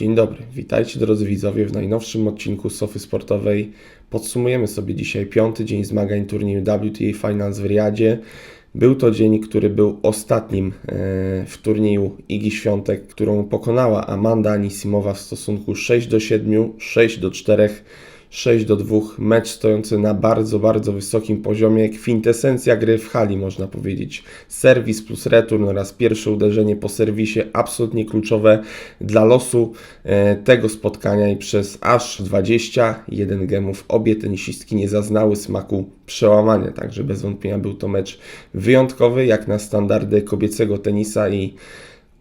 Dzień dobry, witajcie drodzy widzowie w najnowszym odcinku Sofy Sportowej. Podsumujemy sobie dzisiaj piąty dzień zmagań turnieju WTA Finals w Riyadzie. Był to dzień, który był ostatnim e, w turnieju Igi Świątek, którą pokonała Amanda Anisimowa w stosunku 6 do 7, 6 do 4, 6 do 2. Mecz stojący na bardzo, bardzo wysokim poziomie. Kwintesencja gry w hali, można powiedzieć. Serwis plus return oraz pierwsze uderzenie po serwisie absolutnie kluczowe dla losu e, tego spotkania i przez aż 21 gemów obie tenisistki nie zaznały smaku przełamania, także bez wątpienia był to mecz wyjątkowy jak na standardy kobiecego tenisa i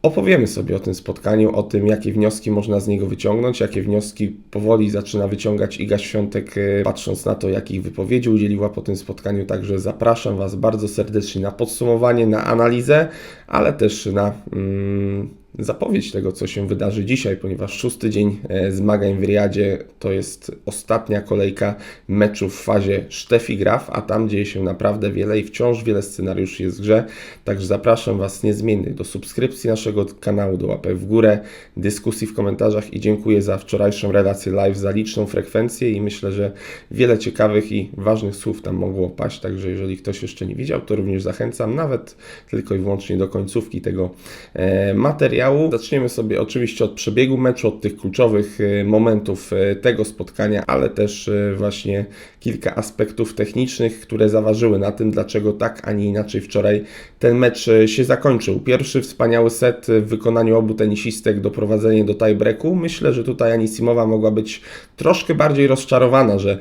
Opowiemy sobie o tym spotkaniu, o tym, jakie wnioski można z niego wyciągnąć, jakie wnioski powoli zaczyna wyciągać Iga Świątek, e, patrząc na to, jakich wypowiedzi udzieliła po tym spotkaniu. Także zapraszam Was bardzo serdecznie na podsumowanie, na analizę, ale też na mm, zapowiedź tego, co się wydarzy dzisiaj, ponieważ szósty dzień e, zmagań w Riyadzie to jest ostatnia kolejka meczów w fazie Sztefi Graf, a tam dzieje się naprawdę wiele i wciąż wiele scenariuszy jest w grze. Także zapraszam Was niezmiennie do subskrypcji naszego kanału, do łapek w górę, dyskusji w komentarzach i dziękuję za wczorajszą relację live, za liczną frekwencję i myślę, że wiele ciekawych i ważnych słów tam mogło paść, także jeżeli ktoś jeszcze nie widział, to również zachęcam, nawet tylko i wyłącznie do końcówki tego e, materiału materiału. Zaczniemy sobie oczywiście od przebiegu meczu, od tych kluczowych e, momentów e, tego spotkania, ale też e, właśnie kilka aspektów technicznych, które zaważyły na tym, dlaczego tak, a nie inaczej wczoraj ten mecz się zakończył. Pierwszy wspaniały set w wykonaniu obu tenisistek, doprowadzenie do tiebreaku. Myślę, że tutaj Anisimowa mogła być troszkę bardziej rozczarowana, że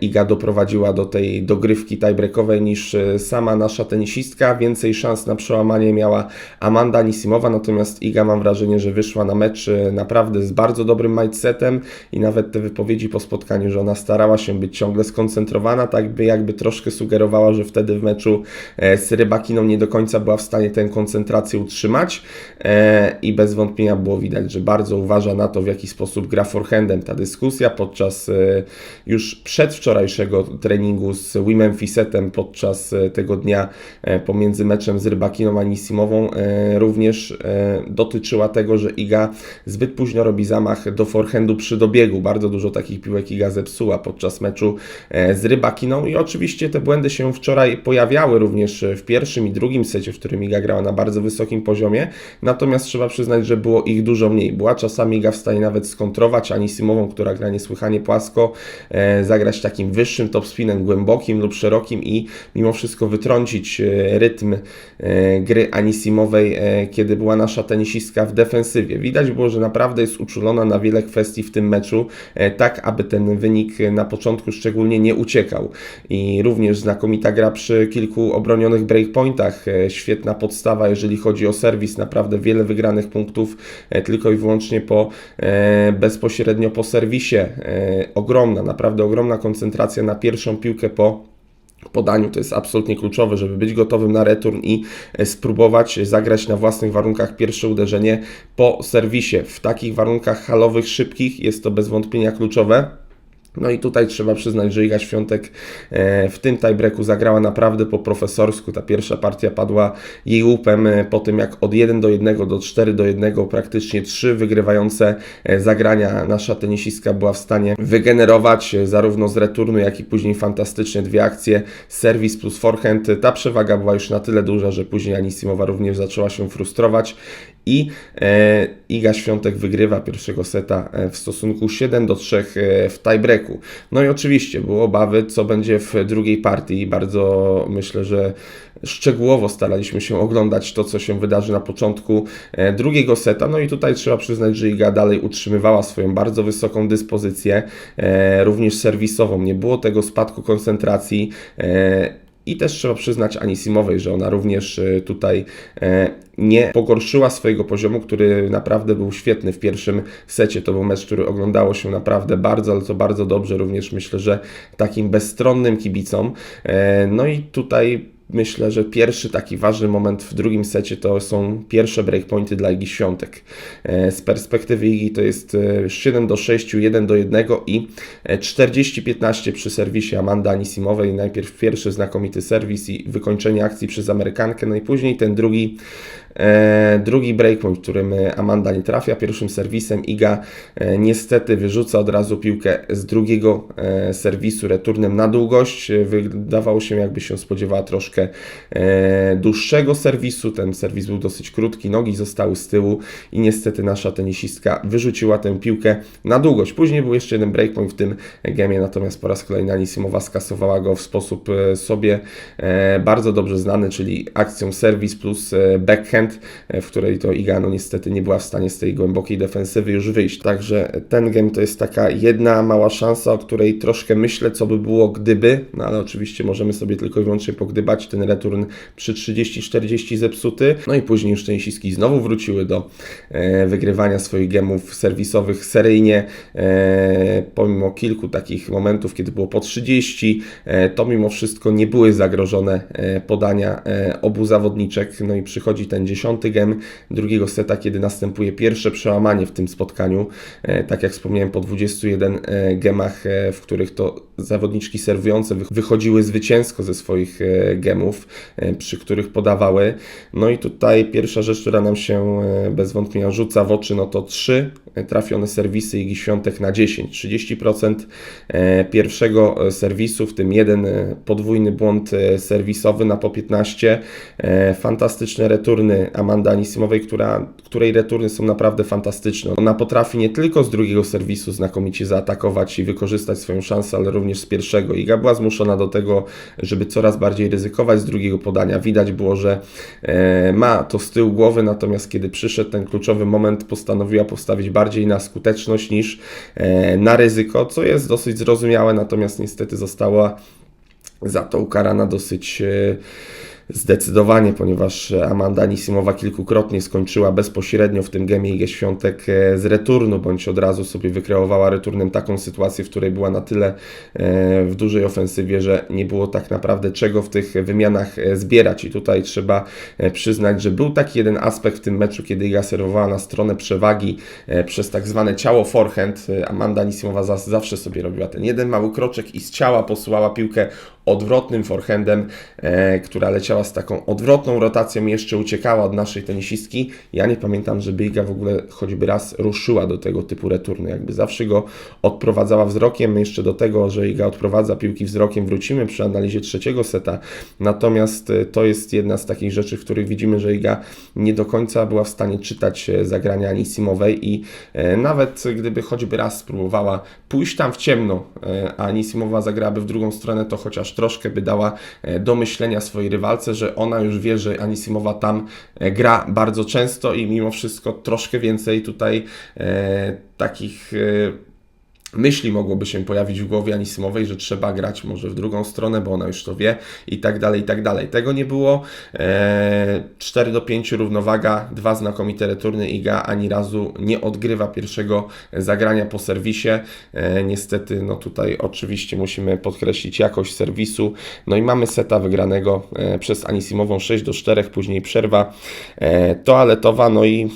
Iga doprowadziła do tej dogrywki tiebreakowej niż sama nasza tenisistka. Więcej szans na przełamanie miała Amanda Anisimowa, natomiast Natomiast Iga mam wrażenie, że wyszła na mecz e, naprawdę z bardzo dobrym mindsetem i nawet te wypowiedzi po spotkaniu, że ona starała się być ciągle skoncentrowana, tak by jakby troszkę sugerowała, że wtedy w meczu e, z Rybakiną nie do końca była w stanie tę koncentrację utrzymać e, i bez wątpienia było widać, że bardzo uważa na to, w jaki sposób gra forehandem. Ta dyskusja podczas już przedwczorajszego treningu z Wimem Fisetem podczas tego dnia pomiędzy meczem z Rybakiną a Nisimową również dotyczyła tego, że Iga zbyt późno robi zamach do forehandu przy dobiegu. Bardzo dużo takich piłek Iga zepsuła podczas meczu e, z Rybakiną i oczywiście te błędy się wczoraj pojawiały również w pierwszym i drugim secie, w którym Iga grała na bardzo wysokim poziomie, natomiast trzeba przyznać, że było ich dużo mniej. Była czasami Iga w stanie nawet skontrować Anisimową, która gra niesłychanie płasko, e, zagrać takim wyższym topspinem, głębokim lub szerokim i mimo wszystko wytrącić e, rytm gry Anisimowej, kiedy była nasza tenisistka w defensywie. Widać było, że naprawdę jest uczulona na wiele kwestii w tym meczu, e, tak aby ten wynik na początku szczególnie nie uciekał. I również znakomita gra przy kilku obronionych breakpointach, e, świetna podstawa, jeżeli chodzi o serwis, naprawdę wiele wygranych punktów e, tylko i wyłącznie po bezpośrednio po serwisie. Ogromna, naprawdę ogromna koncentracja na pierwszą piłkę po podaniu to jest absolutnie kluczowe, żeby być gotowym na return i e, spróbować zagrać na własnych warunkach pierwsze uderzenie po serwisie. W takich warunkach halowych, szybkich jest to bez wątpienia kluczowe. No i tutaj trzeba przyznać, że Iga Świątek e, w tym tiebreaku zagrała naprawdę po profesorsku. Ta pierwsza partia padła jej łupem e, po tym, jak od 1 do 1 do 4 do 1 praktycznie trzy wygrywające e, zagrania nasza tenisistka była w stanie wygenerować zarówno z returnu, jak i później fantastycznie dwie akcje serwis plus forehand. Ta przewaga była już na tyle duża, że później Anisimowa również zaczęła się frustrować i e, Iga Świątek wygrywa pierwszego seta e, w stosunku 7 do 3 e, w tiebreaku. No i oczywiście były obawy, co będzie w drugiej partii. Bardzo myślę, że szczegółowo staraliśmy się oglądać to, co się wydarzy na początku drugiego seta. No i tutaj trzeba przyznać, że Iga dalej utrzymywała swoją bardzo wysoką dyspozycję, również serwisową. Nie było tego spadku koncentracji. I też trzeba przyznać Anisimowej, że ona również e, tutaj e, nie pogorszyła swojego poziomu, który naprawdę był świetny w pierwszym secie. To był mecz, który oglądało się naprawdę bardzo, ale to bardzo dobrze. Również myślę, że takim bezstronnym kibicom. E, no i tutaj myślę, że pierwszy taki ważny moment w drugim secie to są pierwsze breakpointy dla Igi Świątek. E, z perspektywy Igi to jest 7 e, do 6, 1 do 1 i 40-15 e, przy serwisie Amanda Anisimowej. Najpierw pierwszy znakomity serwis i wykończenie akcji przez Amerykankę, no i później ten drugi drugi breakpoint, w którym Amanda nie trafia pierwszym serwisem, Iga e, niestety wyrzuca od razu piłkę z drugiego e, serwisu returnem na długość. E, Wydawało się, jakby się spodziewała troszkę e, dłuższego serwisu. Ten serwis był dosyć krótki, nogi zostały z tyłu i niestety nasza tenisistka wyrzuciła tę piłkę na długość. Później był jeszcze jeden breakpoint w tym gemie, natomiast po raz kolejny Anisimowa skasowała go w sposób e, sobie e, bardzo dobrze znany, czyli akcją serwis plus e, backhand, e, w której to Iga no niestety nie była w stanie z tej głębokiej defensywy już wyjść. Także ten game to jest taka jedna mała szansa, o której troszkę myślę, co by było gdyby, no ale oczywiście możemy sobie tylko i wyłącznie pogdybać ten return przy 30-40 zepsuty. No i później już tenisiski znowu wróciły do e, wygrywania swoich gemów serwisowych seryjnie, e, pomimo kilku takich momentów, kiedy było po 30, e, to mimo wszystko nie były zagrożone e, podania e, obu zawodniczek. No i przychodzi ten dziesiąty gem drugiego seta, kiedy następuje pierwsze przełamanie w tym spotkaniu. E, Tak jak wspomniałem, po 21 e, gemach, e, w których to zawodniczki serwujące wych- wychodziły zwycięsko ze swoich e, gemów, e, przy których podawały. No i tutaj pierwsza rzecz, która nam się e, bez wątpienia rzuca w oczy, no to trzy trafione serwisy Igi Świątek na 10. 30% e, pierwszego serwisu, w tym jeden podwójny błąd serwisowy na po 15. E, Fantastyczne returny Amanda Anisymowej, która, której returny są naprawdę fantastyczne. Ona potrafi nie tylko z drugiego serwisu znakomicie zaatakować i wykorzystać swoją szansę, ale również z pierwszego. Iga była zmuszona do tego, żeby coraz bardziej ryzykować z drugiego podania. Widać było, że e, ma to z tyłu głowy, natomiast kiedy przyszedł ten kluczowy moment, postanowiła postawić bardziej na skuteczność niż e, na ryzyko, co jest dosyć zrozumiałe, natomiast niestety została za to ukarana dosyć e, zdecydowanie, ponieważ Amanda Anisimowa kilkukrotnie skończyła bezpośrednio w tym gemie IG Świątek e, z returnu, bądź od razu sobie wykreowała returnem taką sytuację, w której była na tyle e, w dużej ofensywie, że nie było tak naprawdę czego w tych wymianach e, zbierać. I tutaj trzeba przyznać, że był taki jeden aspekt w tym meczu, kiedy Iga serwowała na stronę przewagi przez tak zwane ciało forehand. Amanda Anisimowa zas- zawsze sobie robiła ten jeden mały kroczek i z ciała posyłała piłkę odwrotnym forehandem, która leciała z taką odwrotną rotacją jeszcze uciekała od naszej tenisistki. Ja nie pamiętam, żeby Iga w ogóle choćby raz ruszyła do tego typu returnu. Jakby zawsze go odprowadzała wzrokiem. Jeszcze do tego, że Iga odprowadza piłki wzrokiem, wrócimy przy analizie trzeciego seta. Natomiast e, to jest jedna z takich rzeczy, w których widzimy, że Iga nie do końca była w stanie czytać e, zagrania Anisimowej i e, nawet gdyby choćby raz spróbowała pójść tam w ciemno, a Anisimowa zagrałaby w drugą stronę, to chociaż troszkę by dała do myślenia swojej rywalce, że ona już wie, że Anisimowa tam e, gra bardzo często i mimo wszystko troszkę więcej tutaj e, takich e, myśli mogłoby się pojawić w głowie Anisimowej, że trzeba grać może w drugą stronę, bo ona już to wie i tak dalej, i tak dalej. Tego nie było. E, 4 do 5 równowaga, dwa znakomite returny. Iga ani razu nie odgrywa pierwszego zagrania po serwisie. E, niestety, no tutaj oczywiście musimy podkreślić jakość serwisu. No i mamy seta wygranego e, przez Anisimową 6 do 4, później przerwa e, toaletowa, no i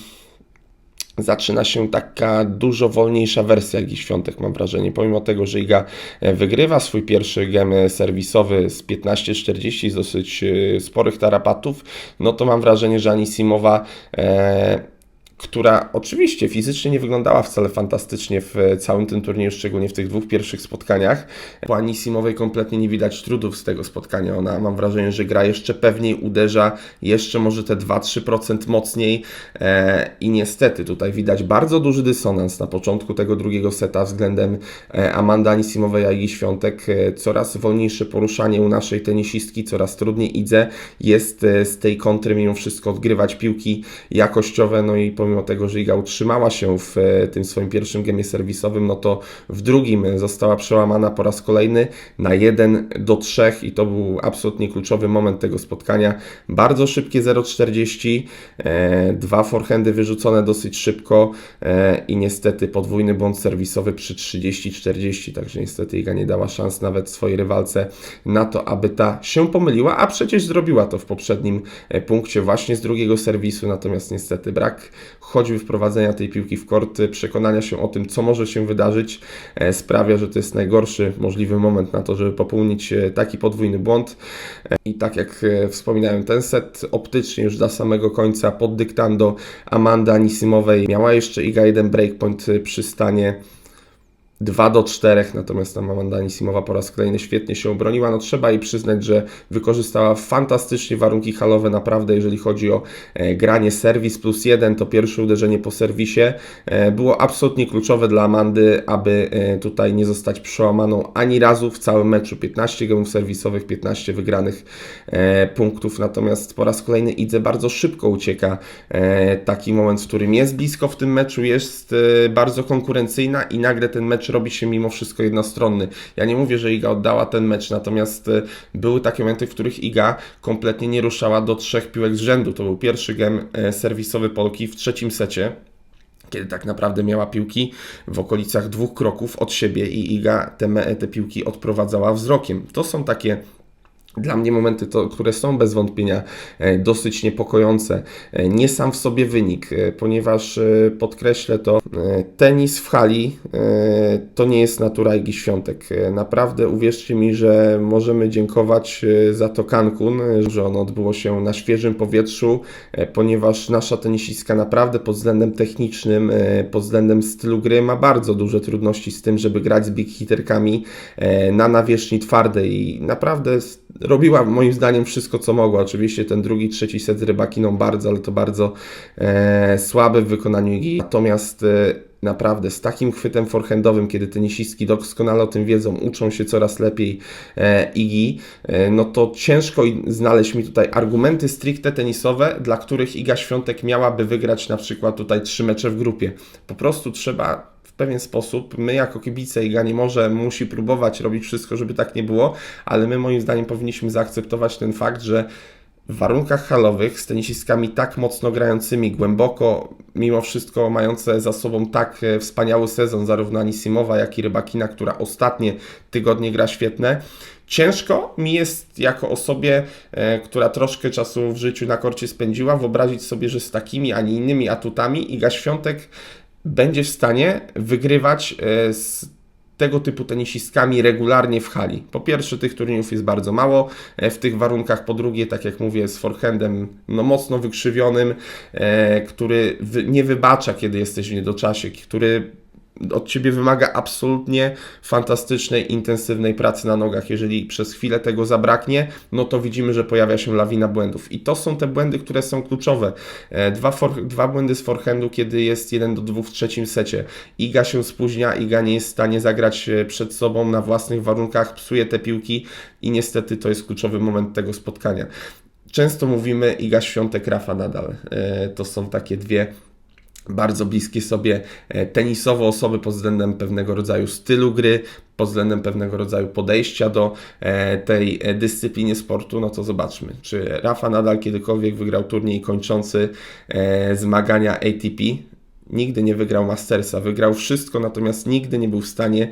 zaczyna się taka dużo wolniejsza wersja Igi Świątek, mam wrażenie. Pomimo tego, że Iga e, wygrywa swój pierwszy gem serwisowy z 15-40 z dosyć e, sporych tarapatów, no to mam wrażenie, że Anisimowa e, która oczywiście fizycznie nie wyglądała wcale fantastycznie w całym tym turnieju, szczególnie w tych dwóch pierwszych spotkaniach. Po Anisimowej kompletnie nie widać trudów z tego spotkania. Ona, mam wrażenie, że gra jeszcze pewniej, uderza jeszcze może te 2-3% mocniej e, i niestety tutaj widać bardzo duży dysonans na początku tego drugiego seta względem e, Amanda Anisimowej, a Igi Świątek. E, coraz wolniejsze poruszanie u naszej tenisistki, coraz trudniej Idze jest e, z tej kontry mimo wszystko odgrywać piłki jakościowe, no i pomimo tego, że Iga utrzymała się w e, tym swoim pierwszym gemie serwisowym, no to w drugim została przełamana po raz kolejny na 1 do 3 i to był absolutnie kluczowy moment tego spotkania. Bardzo szybkie 0,40, e, dwa forehandy wyrzucone dosyć szybko e, i niestety podwójny błąd serwisowy przy 30-40, także niestety Iga nie dała szans nawet swojej rywalce na to, aby ta się pomyliła, a przecież zrobiła to w poprzednim punkcie właśnie z drugiego serwisu, natomiast niestety brak choćby wprowadzenia tej piłki w kort, przekonania się o tym, co może się wydarzyć, e, sprawia, że to jest najgorszy możliwy moment na to, żeby popełnić e, taki podwójny błąd. E, I tak jak wspominałem, ten set optycznie już do samego końca pod dyktando Amanda Anisymowej miała jeszcze Iga jeden breakpoint przy stanie 2 do 4, natomiast tam Amanda Anisimowa po raz kolejny świetnie się obroniła. No trzeba jej przyznać, że wykorzystała fantastycznie warunki halowe, naprawdę jeżeli chodzi o e, granie serwis plus jeden, to pierwsze uderzenie po serwisie e, było absolutnie kluczowe dla Amandy, aby e, tutaj nie zostać przełamaną ani razu w całym meczu. 15 gemów serwisowych, 15 wygranych punktów, natomiast po raz kolejny Idze bardzo szybko ucieka taki moment, w którym jest blisko w tym meczu, jest bardzo konkurencyjna i nagle ten mecz robi się mimo wszystko jednostronny. Ja nie mówię, że Iga oddała ten mecz, natomiast e, były takie momenty, w których Iga kompletnie nie ruszała do trzech piłek z rzędu. To był pierwszy gem e, serwisowy Polki w trzecim secie kiedy tak naprawdę miała piłki w okolicach dwóch kroków od siebie i Iga te, te piłki odprowadzała wzrokiem. To są takie dla mnie momenty, to, które są bez wątpienia e, dosyć niepokojące. E, Nie sam w sobie wynik, e, ponieważ podkreślę to, tenis w hali to nie jest natura Igi Świątek. Naprawdę uwierzcie mi, że możemy dziękować za to Cancun, że ono odbyło się na świeżym powietrzu, ponieważ nasza tenisistka naprawdę pod względem technicznym, pod względem stylu gry ma bardzo duże trudności z tym, żeby grać z big hiterkami e, na nawierzchni twardej i naprawdę robiła moim zdaniem wszystko, co mogła. Oczywiście ten drugi, trzeci set z Rybakiną bardzo, ale to bardzo e, słaby w wykonaniu Igi. Natomiast e, naprawdę z takim chwytem forehandowym, kiedy tenisistki doskonale o tym wiedzą, uczą się coraz lepiej e, Igi, e, no to ciężko znaleźć mi tutaj argumenty stricte tenisowe, dla których Iga Świątek miałaby wygrać na przykład tutaj trzy mecze w grupie. Po prostu trzeba pewien sposób, my jako kibice Iga nie może, musi próbować robić wszystko, żeby tak nie było, ale my moim zdaniem powinniśmy zaakceptować ten fakt, że w warunkach halowych z tenisistkami tak mocno grającymi, głęboko, mimo wszystko mające za sobą tak e, wspaniały sezon, zarówno Anisimowa, jak i Rybakina, która ostatnie tygodnie gra świetne, Ciężko mi jest jako osobie, e, która troszkę czasu w życiu na korcie spędziła, wyobrazić sobie, że z takimi, a nie innymi atutami Iga Świątek będzie w stanie wygrywać e, z tego typu tenisistkami regularnie w hali. Po pierwsze, tych turniejów jest bardzo mało e, w tych warunkach. Po drugie, tak jak mówię, z forehandem no, mocno wykrzywionym, e, który nie wybacza, kiedy jesteś w niedoczasie, który od ciebie wymaga absolutnie fantastycznej, intensywnej pracy na nogach. Jeżeli przez chwilę tego zabraknie, no to widzimy, że pojawia się lawina błędów. I to są te błędy, które są kluczowe. E, Dwa, for, dwa błędy z forehandu, kiedy jest 1 do 2 w trzecim secie. Iga się spóźnia, Iga nie jest w stanie zagrać e, przed sobą na własnych warunkach, psuje te piłki i niestety to jest kluczowy moment tego spotkania. Często mówimy Iga Świątek, Rafa Nadal. E, To są takie dwie bardzo bliskie sobie e, tenisowo osoby pod względem pewnego rodzaju stylu gry, pod względem pewnego rodzaju podejścia do e, tej e, dyscypliny sportu, no to zobaczmy, czy Rafa nadal kiedykolwiek wygrał turniej kończący zmagania ATP. Nigdy nie wygrał Mastersa, wygrał wszystko, natomiast nigdy nie był w stanie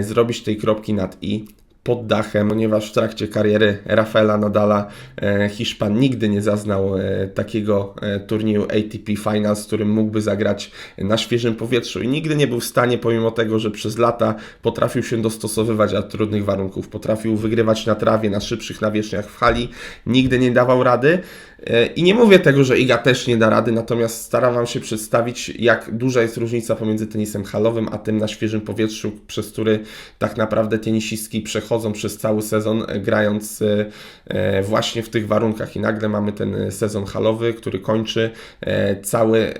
zrobić tej kropki nad i pod dachem, ponieważ w trakcie kariery Rafaela Nadala e, Hiszpan nigdy nie zaznał e, takiego e, turnieju ATP Finals, którym mógłby zagrać na świeżym powietrzu i nigdy nie był w stanie, pomimo tego, że przez lata potrafił się dostosowywać do trudnych warunków, potrafił wygrywać na trawie, na szybszych nawierzchniach w hali, nigdy nie dawał rady. I nie mówię tego, że Iga też nie da rady, natomiast staram Wam się przedstawić, jak duża jest różnica pomiędzy tenisem halowym, a tym na świeżym powietrzu, przez który tak naprawdę tenisistki przechodzą przez cały sezon, e, grając e, e, właśnie w tych warunkach. I nagle mamy ten sezon halowy, który kończy cały,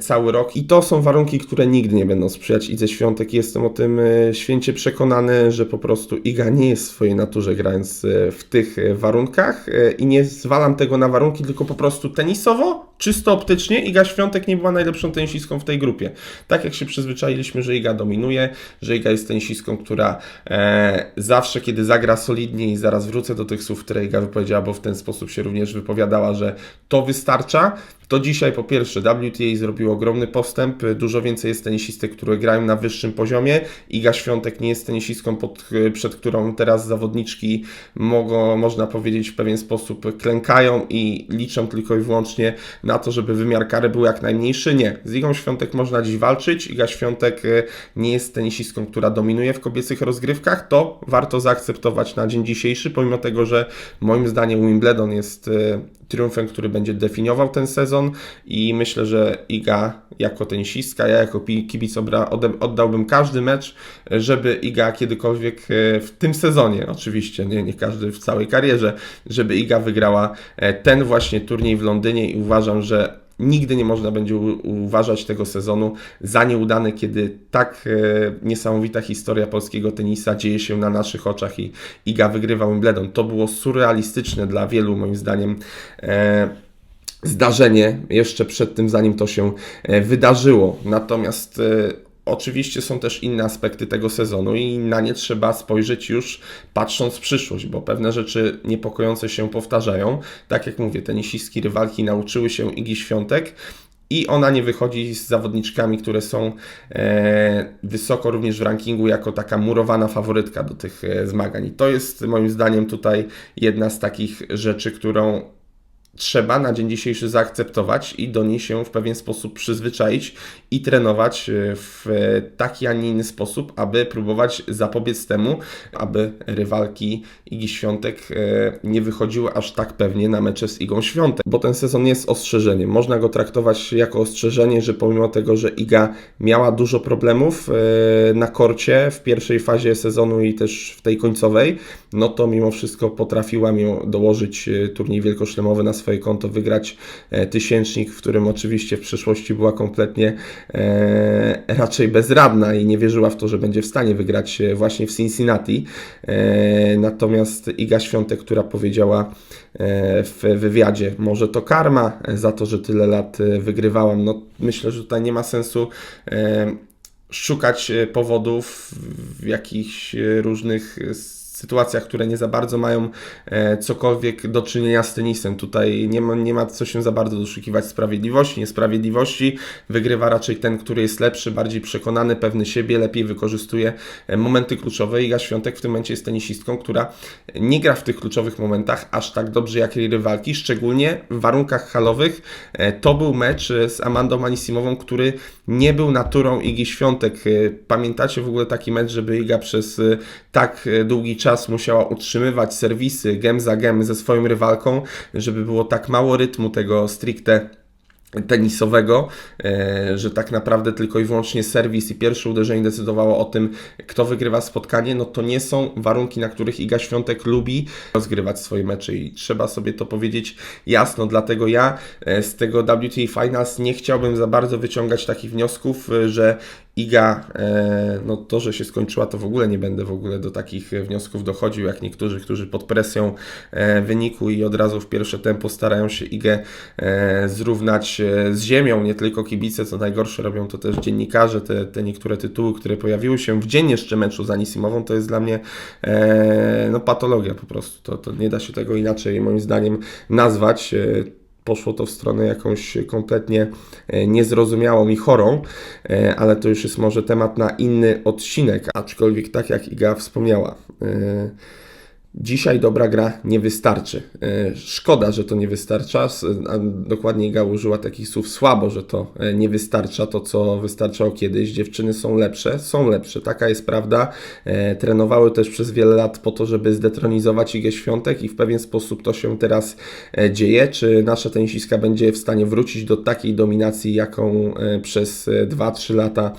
cały rok. I to są warunki, które nigdy nie będą sprzyjać Idze Świątek. Jestem o tym święcie przekonany, że po prostu Iga nie jest w swojej naturze grając w tych warunkach i nie zwalam tego na warunki, tylko po prostu tenisowo, czysto optycznie Iga Świątek nie była najlepszą tenisistką w tej grupie. Tak jak się przyzwyczailiśmy, że Iga dominuje, że Iga jest tenisistką, która e, zawsze, kiedy zagra solidnie i zaraz wrócę do tych słów, które Iga wypowiedziała, bo w ten sposób się również wypowiadała, że to wystarcza, To dzisiaj po pierwsze WTA zrobił ogromny postęp, dużo więcej jest tenisistek, które grają na wyższym poziomie. Iga Świątek nie jest tenisistką, pod, przed którą teraz zawodniczki mogą, można powiedzieć, w pewien sposób klękają i liczą tylko i wyłącznie na to, żeby wymiar kary był jak najmniejszy. Nie, z Igą Świątek można dziś walczyć. Iga Świątek e, nie jest tenisistką, która dominuje w kobiecych rozgrywkach. To warto zaakceptować na dzień dzisiejszy, pomimo tego, że moim zdaniem Wimbledon jest e, triumfem, który będzie definiował ten sezon i myślę, że Iga jako tenisistka, ja jako kibic oddałbym każdy mecz, żeby Iga kiedykolwiek e, w tym sezonie, oczywiście, nie, nie każdy w całej karierze, żeby Iga wygrała e, ten właśnie turniej w Londynie i uważam, że nigdy nie można będzie uważać tego sezonu za nieudany, kiedy tak e, niesamowita historia polskiego tenisa dzieje się na naszych oczach i Iga wygrywa Wimbledon. To było surrealistyczne dla wielu, moim zdaniem. E, zdarzenie jeszcze przed tym, zanim to się e, wydarzyło. Natomiast Oczywiście są też inne aspekty tego sezonu i na nie trzeba spojrzeć już patrząc w przyszłość, bo pewne rzeczy niepokojące się powtarzają. Tak jak mówię, tenisistki rywalki nauczyły się Igi Świątek i ona nie wychodzi z zawodniczkami, które są e, wysoko również w rankingu, jako taka murowana faworytka do tych e, zmagań. I to jest moim zdaniem tutaj jedna z takich rzeczy, którą trzeba na dzień dzisiejszy zaakceptować i do niej się w pewien sposób przyzwyczaić i trenować e, w taki, a nie inny sposób, aby próbować zapobiec temu, aby rywalki Igi Świątek e, nie wychodziły aż tak pewnie na mecze z Igą Świątek, bo ten sezon jest ostrzeżeniem. Można go traktować jako ostrzeżenie, że pomimo tego, że Iga miała dużo problemów e, na korcie w pierwszej fazie sezonu i też w tej końcowej, no to mimo wszystko potrafiła mi dołożyć turniej wielkoszlemowy na swoje swoje konto, wygrać e, tysięcznik, w którym oczywiście w przeszłości była kompletnie e, raczej bezradna i nie wierzyła w to, że będzie w stanie wygrać e, właśnie w Cincinnati. Natomiast Iga Świątek, która powiedziała w wywiadzie, może to karma za to, że tyle lat wygrywałam, no myślę, że tutaj nie ma sensu szukać powodów w jakichś różnych sytuacjach, które nie za bardzo mają e, cokolwiek do czynienia z tenisem. Tutaj nie ma, nie ma co się za bardzo doszukiwać sprawiedliwości, niesprawiedliwości. Wygrywa raczej ten, który jest lepszy, bardziej przekonany, pewny siebie, lepiej wykorzystuje e, momenty kluczowe. Iga Świątek w tym momencie jest tenisistką, która nie gra w tych kluczowych momentach aż tak dobrze jak jej rywalki, szczególnie w warunkach halowych. E, to był mecz z Amandą Anisimową, który nie był naturą Igi Świątek. Pamiętacie w ogóle taki mecz, żeby Iga przez tak długi czas czas musiała utrzymywać serwisy gem za gem ze swoją rywalką, żeby było tak mało rytmu tego stricte tenisowego, e, że tak naprawdę tylko i wyłącznie serwis i pierwsze uderzenie decydowało o tym, kto wygrywa spotkanie, no to nie są warunki, na których Iga Świątek lubi rozgrywać swoje mecze i trzeba sobie to powiedzieć jasno, dlatego ja e, z tego WTA Finals nie chciałbym za bardzo wyciągać takich wniosków, e, że Iga, no to, że się skończyła, to w ogóle nie będę w ogóle do takich wniosków dochodził, jak niektórzy, którzy pod presją wyniku i od razu w pierwsze tempo starają się Igę zrównać z ziemią, nie tylko kibice, co najgorsze robią to też dziennikarze, te, te niektóre tytuły, które pojawiły się w dzień jeszcze meczu z Anisimową, to jest dla mnie e, no, patologia po prostu, to, to nie da się tego inaczej moim zdaniem nazwać. E, poszło to w stronę jakąś kompletnie e, niezrozumiałą i chorą, e, ale to już jest może temat na inny odcinek, aczkolwiek tak jak Iga wspomniała. Dzisiaj dobra gra nie wystarczy. E, szkoda, że to nie wystarcza. Dokładniej Iga użyła takich słów słabo, że to e, nie wystarcza, to co wystarczało kiedyś. Dziewczyny są lepsze, są lepsze, taka jest prawda. E, trenowały też przez wiele lat po to, żeby zdetronizować Igę Świątek i w pewien sposób to się teraz dzieje. Czy nasza tenisiska będzie w stanie wrócić do takiej dominacji, jaką przez 2-3 lata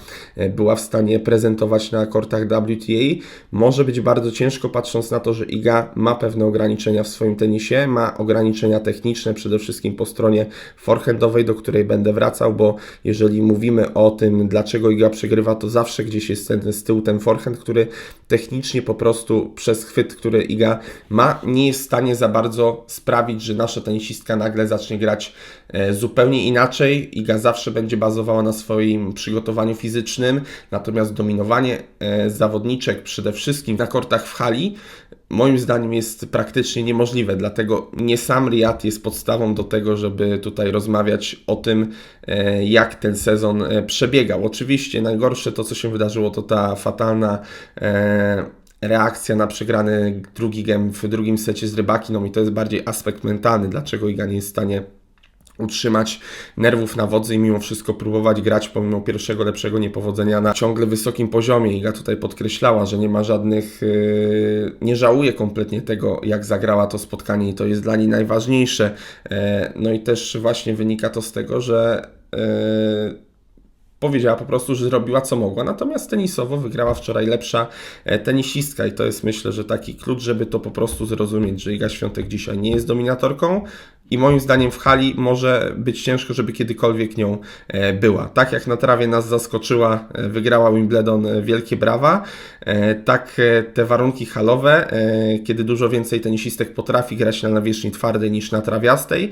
była w stanie prezentować na kortach WTA? Może być bardzo ciężko, patrząc na to, że Iga Liga ma pewne ograniczenia w swoim tenisie, ma ograniczenia techniczne, przede wszystkim po stronie forehandowej, do której będę wracał, bo jeżeli mówimy o tym, dlaczego Iga przegrywa, to zawsze gdzieś jest ten z tyłu ten forehand, który technicznie po prostu przez chwyt, który Iga ma, nie jest w stanie za bardzo sprawić, że nasza tenisistka nagle zacznie grać e, zupełnie inaczej. Iga zawsze będzie bazowała na swoim przygotowaniu fizycznym, natomiast dominowanie e, zawodniczek przede wszystkim na kortach w hali moim zdaniem jest praktycznie niemożliwe, dlatego nie sam Riyad jest podstawą do tego, żeby tutaj rozmawiać o tym, e, jak ten sezon e, przebiegał. Oczywiście najgorsze to, co się wydarzyło, to ta fatalna e, reakcja na przegrany drugi game w drugim secie z Rybakiną i to jest bardziej aspekt mentalny, dlaczego Iga nie jest w stanie utrzymać nerwów na wodzy i mimo wszystko próbować grać pomimo pierwszego lepszego niepowodzenia na ciągle wysokim poziomie. Iga tutaj podkreślała, że nie ma żadnych, yy, nie żałuje kompletnie tego, jak zagrała to spotkanie i to jest dla niej najważniejsze. Yy, no i też właśnie wynika to z tego, że yy, powiedziała po prostu, że zrobiła co mogła. Natomiast tenisowo wygrała wczoraj lepsza e, tenisistka i to jest myślę, że taki klucz, żeby to po prostu zrozumieć, że Iga Świątek dzisiaj nie jest dominatorką i moim zdaniem w hali może być ciężko, żeby kiedykolwiek nią e, była. Tak jak na trawie nas zaskoczyła, e, wygrała Wimbledon wielkie brawa, tak te warunki halowe, kiedy dużo więcej tenisistek potrafi grać na nawierzchni twardej niż na trawiastej,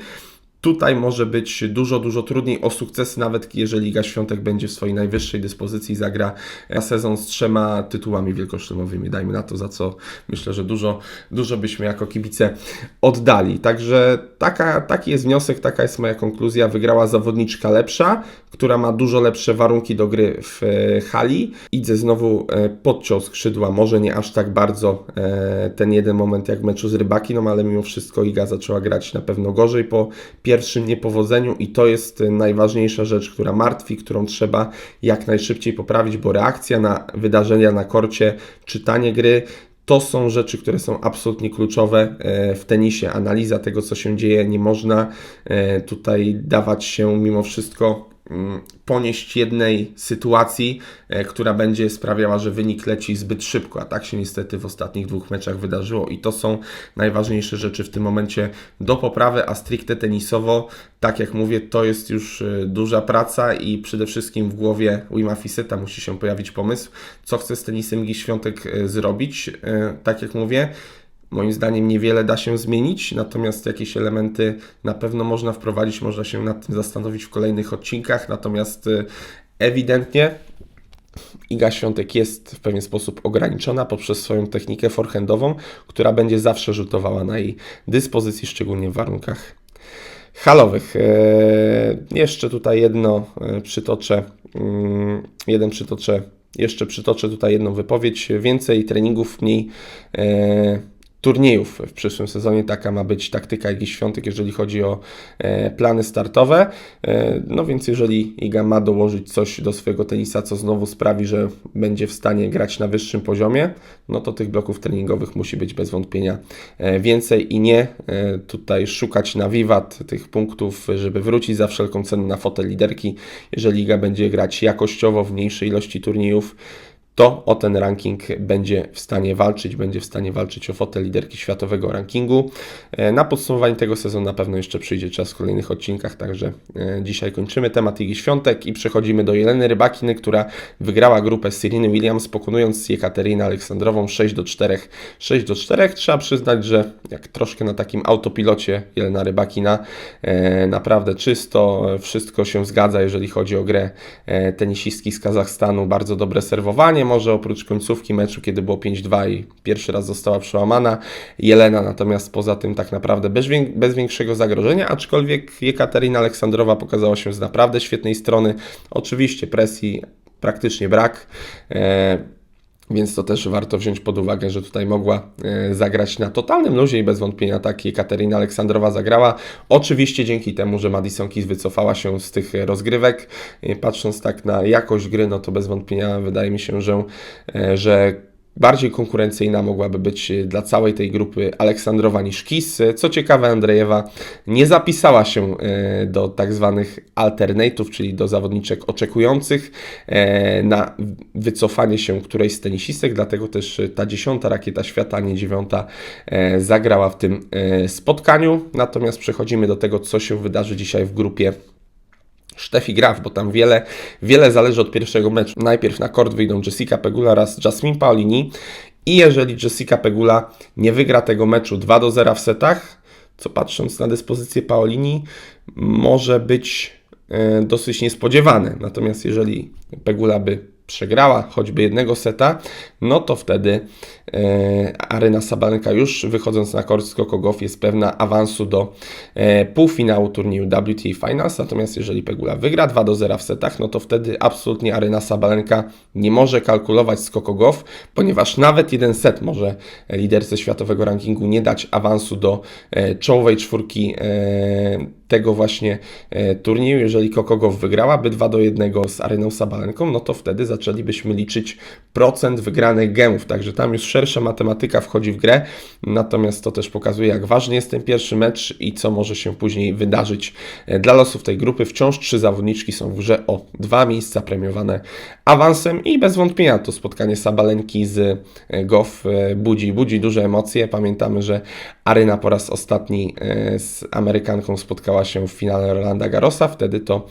Tutaj może być dużo, dużo trudniej o sukces, nawet jeżeli Liga Świątek będzie w swojej najwyższej dyspozycji zagra sezon z trzema tytułami wielkoszlemowymi. Dajmy na to, za co myślę, że dużo, dużo byśmy jako kibice oddali. Także taka, taki jest wniosek, taka jest moja konkluzja. Wygrała zawodniczka lepsza, która ma dużo lepsze warunki do gry w e, hali. Idzie znowu e, podciął skrzydła, może nie aż tak bardzo e, ten jeden moment jak w meczu z Rybakiną, ale mimo wszystko Iga zaczęła grać na pewno gorzej po pierwszym niepowodzeniu i to jest najważniejsza rzecz, która martwi, którą trzeba jak najszybciej poprawić, bo reakcja na wydarzenia na korcie, czytanie gry, to są rzeczy, które są absolutnie kluczowe w tenisie. Analiza tego, co się dzieje, nie można tutaj dawać się mimo wszystko ponieść jednej sytuacji, e, która będzie sprawiała, że wynik leci zbyt szybko, a tak się niestety w ostatnich dwóch meczach wydarzyło. I to są najważniejsze rzeczy w tym momencie do poprawy, a stricte tenisowo, tak jak mówię, to jest już e, duża praca i przede wszystkim w głowie Wima Fiseta musi się pojawić pomysł, co chce z tenisem Igi Świątek e, zrobić, tak jak mówię, Moim zdaniem niewiele da się zmienić, natomiast jakieś elementy na pewno można wprowadzić, można się nad tym zastanowić w kolejnych odcinkach. Natomiast y, ewidentnie Iga Świątek jest w pewien sposób ograniczona poprzez swoją technikę forehandową, która będzie zawsze rzutowała na jej dyspozycji, szczególnie w warunkach halowych. E, jeszcze tutaj jedno e, przytoczę, mm, jeden przytoczę, jeszcze przytoczę tutaj jedną wypowiedź. Więcej treningów, mniej e, turniejów w przyszłym sezonie. Taka ma być taktyka Igi Świątek, jeżeli chodzi o e, plany startowe. E, no więc jeżeli Iga ma dołożyć coś do swojego tenisa, co znowu sprawi, że będzie w stanie grać na wyższym poziomie, no to tych bloków treningowych musi być bez wątpienia e, więcej i nie tutaj szukać na wiwat tych punktów, żeby wrócić za wszelką cenę na fotel liderki. Jeżeli Iga będzie grać jakościowo w mniejszej ilości turniejów, to o ten ranking będzie w stanie walczyć, będzie w stanie walczyć o fotel liderki światowego rankingu. E, na podsumowanie tego sezonu na pewno jeszcze przyjdzie czas w kolejnych odcinkach, także e, dzisiaj kończymy temat Igi Świątek i przechodzimy do Jeleny Rybakiny, która wygrała grupę z Sereny Williams, pokonując Jekaterinę Aleksandrową 6 do 4. 6 do 4. Trzeba przyznać, że jak troszkę na takim autopilocie Jelena Rybakina, e, naprawdę czysto, wszystko się zgadza, jeżeli chodzi o grę tenisistki z Kazachstanu, bardzo dobre serwowanie, może oprócz końcówki meczu, kiedy było 5-2 i pierwszy raz została przełamana Jelena, natomiast poza tym tak naprawdę bez, bez większego zagrożenia, aczkolwiek Jekaterina Aleksandrowa pokazała się z naprawdę świetnej strony. Oczywiście presji praktycznie brak. Więc to też warto wziąć pod uwagę, że tutaj mogła e, zagrać na totalnym luzie i bez wątpienia tak Katerina Aleksandrowa zagrała. Oczywiście dzięki temu, że Madison Keys wycofała się z tych rozgrywek. E, patrząc tak na jakość gry, no to bez wątpienia wydaje mi się, że, e, że Bardziej konkurencyjna mogłaby być e, dla całej tej grupy Aleksandrowa niż Kis. E, co ciekawe, Andrejewa nie zapisała się e, do tak zwanych alternatów, czyli do zawodniczek oczekujących na wycofanie się którejś z tenisistek, dlatego też ta dziesiąta rakieta świata, nie dziewiąta, zagrała w tym spotkaniu. Natomiast przechodzimy do tego, co się wydarzy dzisiaj w grupie Steffi Graf, bo tam wiele, wiele zależy od pierwszego meczu. Najpierw na kort wyjdą Jessica Pegula oraz Jasmine Paolini i jeżeli Jessica Pegula nie wygra tego meczu 2 do 0 w setach, co patrząc na dyspozycję Paolini może być e, dosyć niespodziewane. Natomiast jeżeli Pegula by przegrała choćby jednego seta, no to wtedy e, Aryna Sabalenka już wychodząc na kort Gauff jest pewna awansu do e, półfinału turnieju WTA Finals, natomiast jeżeli Pegula wygra 2 do 0 w setach, no to wtedy absolutnie Aryna Sabalenka nie może kalkulować Gauff, ponieważ nawet jeden set może liderce światowego rankingu nie dać awansu do e, czołowej czwórki e, tego właśnie e, turnieju. Jeżeli Gauff wygrałaby 2 do 1 z Aryną Sabalenką, no to wtedy zaczęlibyśmy liczyć procent wygranych gemów, także tam już szersza matematyka wchodzi w grę, natomiast to też pokazuje, jak ważny jest ten pierwszy mecz i co może się później wydarzyć e, dla losów tej grupy. Wciąż trzy zawodniczki są w grze o dwa miejsca premiowane awansem i bez wątpienia to spotkanie Sabalenki z e, Goff e, budzi, budzi duże emocje. Pamiętamy, że Aryna po raz ostatni e, z Amerykanką spotkała się w finale Rolanda Garrosa. Wtedy to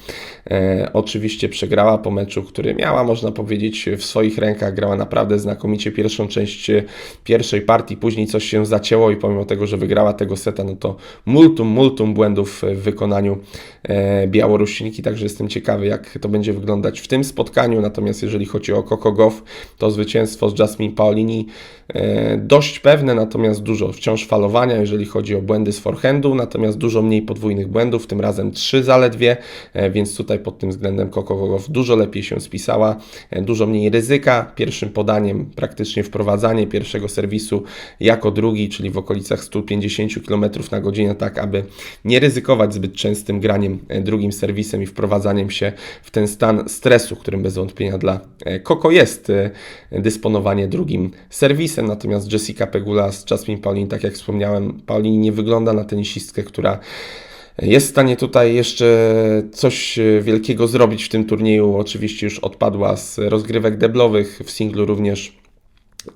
e, oczywiście przegrała po meczu, który miała, można powiedzieć, w swoich rękach. Grała naprawdę znakomicie pierwszą część e, pierwszej partii, później coś się zacięło i pomimo tego, że wygrała tego seta, no to multum, multum błędów w wykonaniu e, Białorusinki, także jestem ciekawy, jak to będzie wyglądać w tym spotkaniu. Natomiast jeżeli chodzi o Coco Gauff, to zwycięstwo z Jasmine Paolini e, dość pewne, natomiast dużo wciąż falowania, jeżeli chodzi o błędy z forehandu, natomiast dużo mniej podwójnych błędów, tym razem trzy zaledwie, e, więc tutaj pod tym względem Coco Gauff dużo lepiej się spisała, e, dużo mniej ryzyka, pierwszym podaniem praktycznie wprowadzanie pierwszego serwisu jako drugi, czyli w okolicach 150 km na godzinę, tak aby nie ryzykować zbyt częstym graniem e, drugim serwisem i wprowadzaniem się w ten stan stresu, którym bez wątpienia dla Coco jest dysponowanie drugim serwisem. Natomiast Jessica Pegula z Jasmine Paulin, tak jak wspomniałem, Paulin nie wygląda na tenisistkę, która jest w stanie tutaj jeszcze coś wielkiego zrobić w tym turnieju. Oczywiście już odpadła z rozgrywek deblowych, w singlu również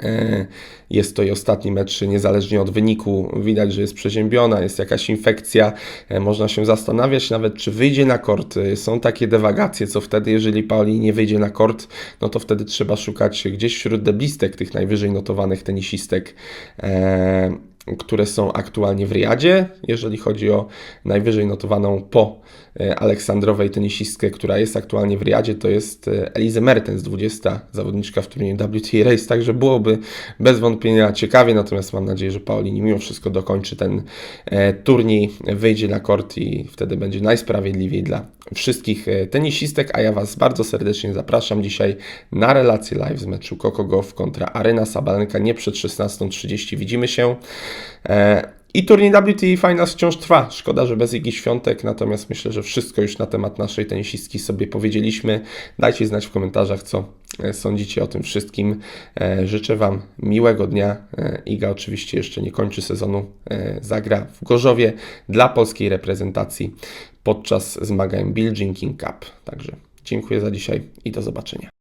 E, Jest to jej ostatni mecz, niezależnie od wyniku. Widać, że jest przeziębiona, jest jakaś infekcja. E, Można się zastanawiać nawet, czy wyjdzie na kort. E, Są takie dewagacje, co wtedy, jeżeli Pauli nie wyjdzie na kort, no to wtedy trzeba szukać gdzieś wśród deblistek tych najwyżej notowanych tenisistek. Które są aktualnie w Riadzie, jeżeli chodzi o najwyżej notowaną po e, Aleksandrowej tenisistkę, która jest aktualnie w Riadzie, to jest e, Elize Mertens, 20 zawodniczka w turnieju WTA Race, także byłoby bez wątpienia ciekawie, natomiast mam nadzieję, że Paulini mimo wszystko dokończy ten e, turniej, wyjdzie na kort i wtedy będzie najsprawiedliwiej dla wszystkich tenisistek, a ja Was bardzo serdecznie zapraszam dzisiaj na relację live z meczu Coco Gauff kontra Aryna Sabalenka, nie przed 16.30 widzimy się. E, I turniej WTA Finals wciąż trwa. Szkoda, że bez Igi Świątek, natomiast myślę, że wszystko już na temat naszej tenisistki sobie powiedzieliśmy. Dajcie znać w komentarzach, co e, sądzicie o tym wszystkim. E, Życzę Wam miłego dnia. Iga oczywiście jeszcze nie kończy sezonu. Zagra w Gorzowie dla polskiej reprezentacji podczas zmagań Jean King Cup. Także dziękuję za dzisiaj i do zobaczenia.